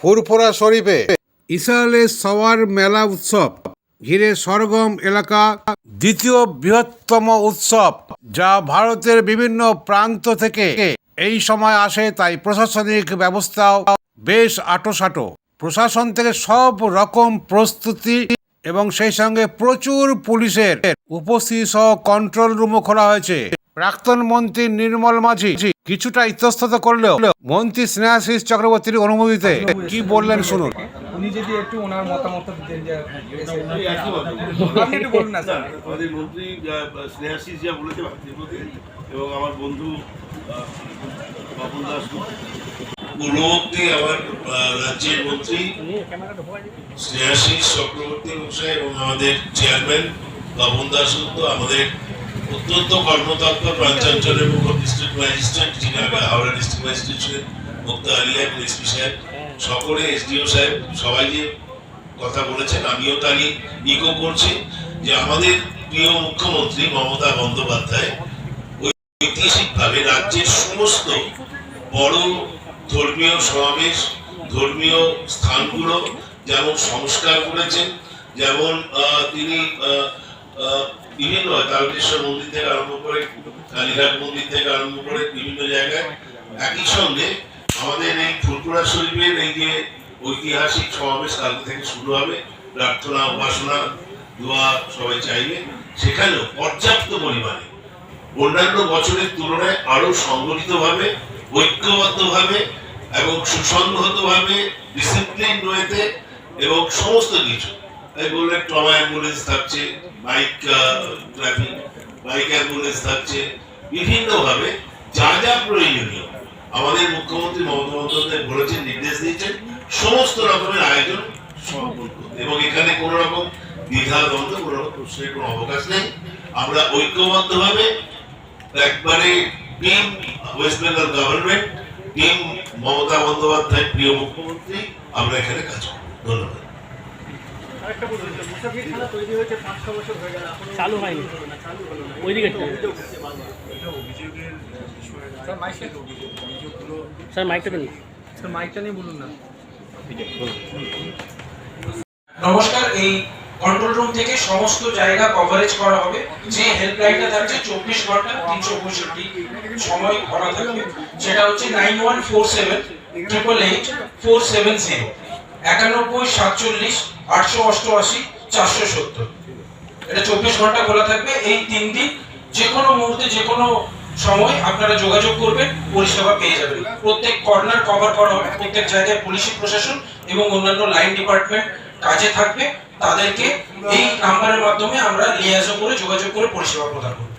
ফুরফুরা শরীফে। ইসরায়েলের সওয়ার মেলা উৎসব, ঘিরে সরগম এলাকা, দ্বিতীয় বৃহত্তম উৎসব, যা ভারতের বিভিন্ন প্রান্ত থেকে এই সময় আসে, তাই প্রশাসনিক ব্যবস্থাও বেশ আটোসাটো। প্রশাসন থেকে সব রকম প্রস্তুতি এবং সেই সঙ্গে প্রচুর পুলিশের উপস্থিতি সহ কন্ট্রোল রুমও খোলা হয়েছে। প্রাক্তন মন্ত্রী নির্মল মাঝি কিছুটা ইতস্তত করলেও মন্ত্রী স্নেহাশিস চক্রবর্তীর অনুমতিতে কি বললেন শুনুন। উনি যদি একটু ওনার মতামত দিতেন যে আপনি একটু বলুন না স্যার। আমাদের মন্ত্রী আহ, স্নেহাশিস যা বলেছে এবং আমার বন্ধু বাবুল দাস পূর্ববর্তী আমার রাজ্যের মন্ত্রী স্নেহাশিস চক্রবর্তী মশাই এবং আমাদের চেয়ারম্যান বাবন দাসগুপ্ত আমাদের অত্যন্ত কর্মতৎপর প্রাঞ্চঞ্চলের মুখ্য ডিস্ট্রিক্ট ম্যাজিস্ট্রেট যিনি আগে হাওড়া ডিস্ট্রিক্ট ম্যাজিস্ট্রেট মুক্তা আলিয়া এবং এসপি সাহেব। সকলে এসডিও সাহেব সবাই যে কথা বলেছেন, আমিও তারই ইকো করছি যে আমাদের প্রিয় মুখ্যমন্ত্রী মমতা বন্দ্যোপাধ্যায় ঐতিহাসিকভাবে রাজ্যের সমস্ত বড় ধর্মীয় সমাবেশ, ধর্মীয় স্থানগুলো যেমন সংস্কার করেছেন, যেমন তিনি বিভিন্ন তারকেশ্বর মন্দির থেকে আরম্ভ করে, কালীঘাট মন্দির থেকে আরম্ভ করে বিভিন্ন জায়গায় একই সঙ্গে আমাদের এই ফুলপুরা শরীফের এই যে ঐতিহাসিক সমাবেশ কাল থেকে শুরু হবে। প্রার্থনা, উপাসনা, দোয়া সবাই চাইবে। সেখানেও পর্যাপ্ত পরিমাণে অন্যান্য বছরের তুলনায় আরও সংগঠিতভাবে, ঐক্যবদ্ধভাবে এবং সুসংহতভাবে ডিসিপ্লিন রয়েছে এবং সমস্ত কিছু বললেন ট্রমা অ্যাম্বুলেন্স থাকছে, বাইক ট্রাফিক বাইক অ্যাম্বুলেন্স থাকছে, বিভিন্নভাবে যা যা প্রয়োজনীয়। আমাদের মুখ্যমন্ত্রী মমতা বন্দ্যোপাধ্যায় বলেছেন, নির্দেশ দিয়েছেন, সমস্ত রকমের আয়োজন সম্পন্ন করতে। এবং এখানে কোনো রকম দ্বিধা, দ্বন্দ্ব, কোনো রকম প্রশ্নের কোনো অবকাশ নেই। আমরা ঐক্যবদ্ধভাবে একবারে team West Bengal government, team Mamata Bandyopadhyay প্রিয় মুখ্যমন্ত্রী, আমরা এখানে কাজ করি ধন্যবাদ। চালু হয়নি। ওইদিকে স্যার স্যার মাইকটা দেন। স্যার মাইকটা নিয়ে বলুন না। নমস্কার এই কন্ট্রোল রুম থেকে সমস্ত জায়গা কভারেজ করা হবে। যে হেল্পলাইনটা থাকছে চব্বিশ ঘণ্টা তিনশো পঁয়ষট্টি সময় করা থাকবে। সেটা হচ্ছে nine one four seven triple eight four seven zero একানব্বই, সাতচল্লিশ, আটশো অষ্টআশি, চারশো সত্তর। এটা চব্বিশ ঘণ্টা খোলা থাকবে। এই তিন দিন যে কোনো মুহূর্তে যে কোনো সময় আপনারা যোগাযোগ করবেন, পরিষেবা পেয়ে যাবেন। প্রত্যেক কর্নার কভার করা হবে। প্রত্যেক জায়গায় পুলিশি, প্রশাসন এবং অন্যান্য লাইন ডিপার্টমেন্ট কাজে থাকবে। তাদেরকে এই নাম্বারের মাধ্যমে আমরা লিয়াজো করে যোগাযোগ করে পরিষেবা প্রদান করব।